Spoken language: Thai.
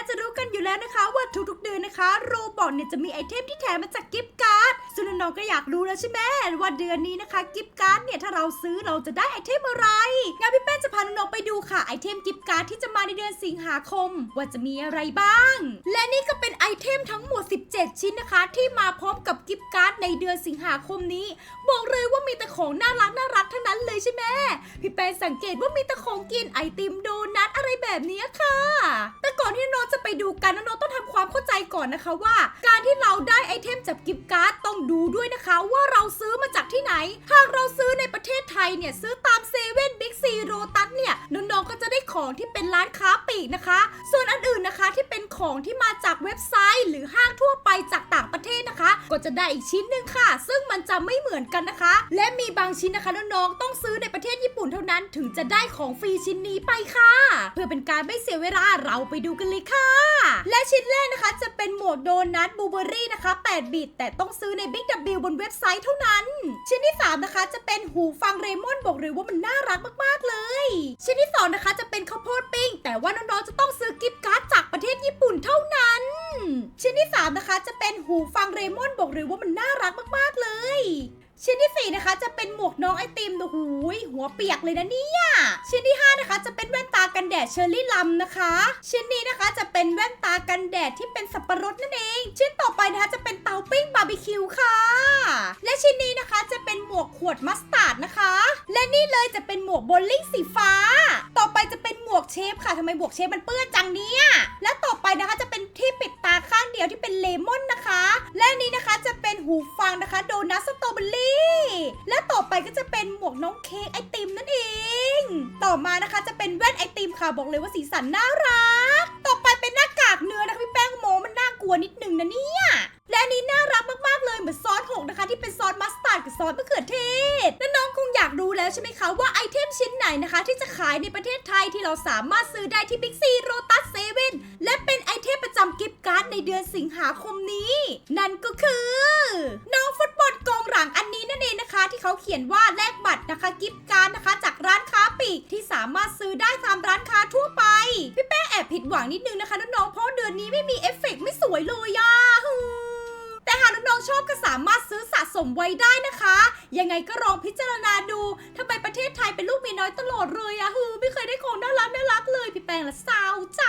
น่าจะรู้กันอยู่แล้วนะคะ ว่าทุกๆเดือนนะคะ โรบอทเนี่ยจะมีไอเทมที่แถมมาจากกิฟต์การ์ดซึ่งน้องๆก็อยากรู้แล้วใช่ไหมว่าเดือนนี้นะคะกิฟต์การ์ดเนี่ยถ้าเราซื้อเราจะได้ไอเทมอะไรงั้นพี่แป้งจะพาน้องๆไปดูค่ะไอเทมกิฟต์การ์ดที่จะมาในเดือนสิงหาคม ว่าจะมีอะไรบ้าง และนี่ก็เป็นไอเทมทั้งหมด 17 ชิ้นนะคะ ที่มาพร้อมกับกิฟต์การ์ดในเดือนสิงหาคมนี้ บอกเลยว่ามีแต่ของน่ารักน่ารักทั้งนั้นเลยใช่ไหมพี่แป้งสังเกตว่ามีแต่ของกินไอติมโดนัทอะไรแบบนี้ค่ะแต่ อนที่โนจะไปดูกันน้องๆต้องทำความเข้าใจก่อนนะคะว่า การที่เราได้ไอเทมจากกิฟต์การ์ดต้องดูด้วยนะคะ ว่าเราซื้อมาจากที่ไหน หากเราซื้อในประเทศไทยเนี่ยซื้อตามเซเว่นบิ๊กซีโรตัสเนี่ยน้องๆก็จะได้ ของที่เป็นร้านค้าปลีกนะคะ ส่วนอันอื่นนะคะที่เป็นของที่มาจากเว็บไซต์ หรือห้างทั่วไปจากต่างประเทศนะคะ ก็จะได้อีกชิ้นหนึ่งค่ะ ซึ่งมันจะไม่เหมือนกันนะคะ และมีบางชิ้นนะคะน้องๆต้องซื้อในประเทศญี่ปุ่นเท่านั้น ถึงจะได้ของฟรีชิ้นนี้ไปค่ะ เพื่อเป็นการไม่เสียเวลาเราไปดูกันเลยค่ะ และชิ้นแรกนะคะจะเป็นหมวกโดนัทบูเบอรี่นะคะ8บิตแต่ต้องซื้อใน Big W บนเว็บไซต์เท่านั้น ชิ้นที่ 3 นะคะจะเป็นหูฟังเรมอนบอกเลยว่ามันน่ารักมากๆเลย ชิ้นที่2นะคะจะเป็นข้าวโพดปิ้ง แต่ว่าน้องๆจะต้องซื้อกิฟต์การ์ดจากประเทศญี่ปุ่นเท่านั้น ชิ้นที่ 3 นะคะจะเป็นหูฟังเรมอนบอกเลยว่ามันน่ารักมากๆเลย ชิ้นที่ 4 นะคะ จะเป็นหมวกน้องไอติมดูหูยหัวเปียกเลยนะเนี่ย ชิ้นที่ 5 นะคะ จะเป็นแว่นตากันแดดเชอร์รี่ลัมนะคะ ชิ้นนี้นะคะจะเป็นแว่นตากันแดดที่เป็นสับปะรดนั่นเอง ชิ้นต่อไปนะคะจะเป็นเตาปิ้งบาร์บีคิวค่ะ และชิ้นนี้นะคะจะเป็นหมวกขวดมัส และนี่เลยจะเป็นหมวกโบลิ่งสีฟ้า ต่อไปจะเป็นหมวกเชฟค่ะทำไมหมวกเชฟมันเปื้อนจังเนี่ยและต่อไปนะคะจะเป็นที่ปิดตาข้างเดียวที่เป็นเลมอนนะคะ และนี้นะคะจะเป็นหูฟังนะคะโดนัทสตรอเบอรี่และต่อไปก็จะเป็นหมวกน้องเค้กไอติมนั่นเอง ต่อมานะคะจะเป็นแว่นไอติมค่ะบอกเลยว่าสีสันน่ารัก ต่อไปเป็นหน้ากากเนื้อนะคะพี่แป้งโมมันน่ากลัวนิดนึงนะเนี่ยและนนี้น่ารักมากๆเลยเหมือนซอสหกนะคะ ที่เป็นซอสมัสตาร์ดกับซอสมะเขือ แล้วใช่ไหมคะ ว่าไอเทมชิ้นไหนนะคะ ที่จะขายในประเทศไทยที่เราสามารถซื้อได้ที่บิ๊กซีโรตัสเซเว่นและเป็นไอเทมประจำกิฟต์การ์ดในเดือนสิงหาคมนี้ นั่นก็คือ น้องฟุตบอลกองหลังอันนี้นั่นเองนะคะ ที่เขาเขียนว่าแลกบัตรนะคะกิฟต์การ์ดนะคะ จากร้านค้าปลีกที่สามารถซื้อได้ตามร้านค้าทั่วไปพี่แป้แอบผิดหวังนิดนึงนะคะน้องๆเพราะเดือนนี้ไม่มีเอฟเฟกต์ไม่สวยเลยอะฮึแต่หากน้องๆ ชอบก็สามารถซื้อสะสมไว้ได้นะคะ ยังไงก็ลองพิจารณาดูทำไมประเทศไทยเป็นลูกมีน้อยตลอดเลยอะฮึไม่เคยได้ของน่ารักน่ารักเลย พี่แปงละเศร้าใจ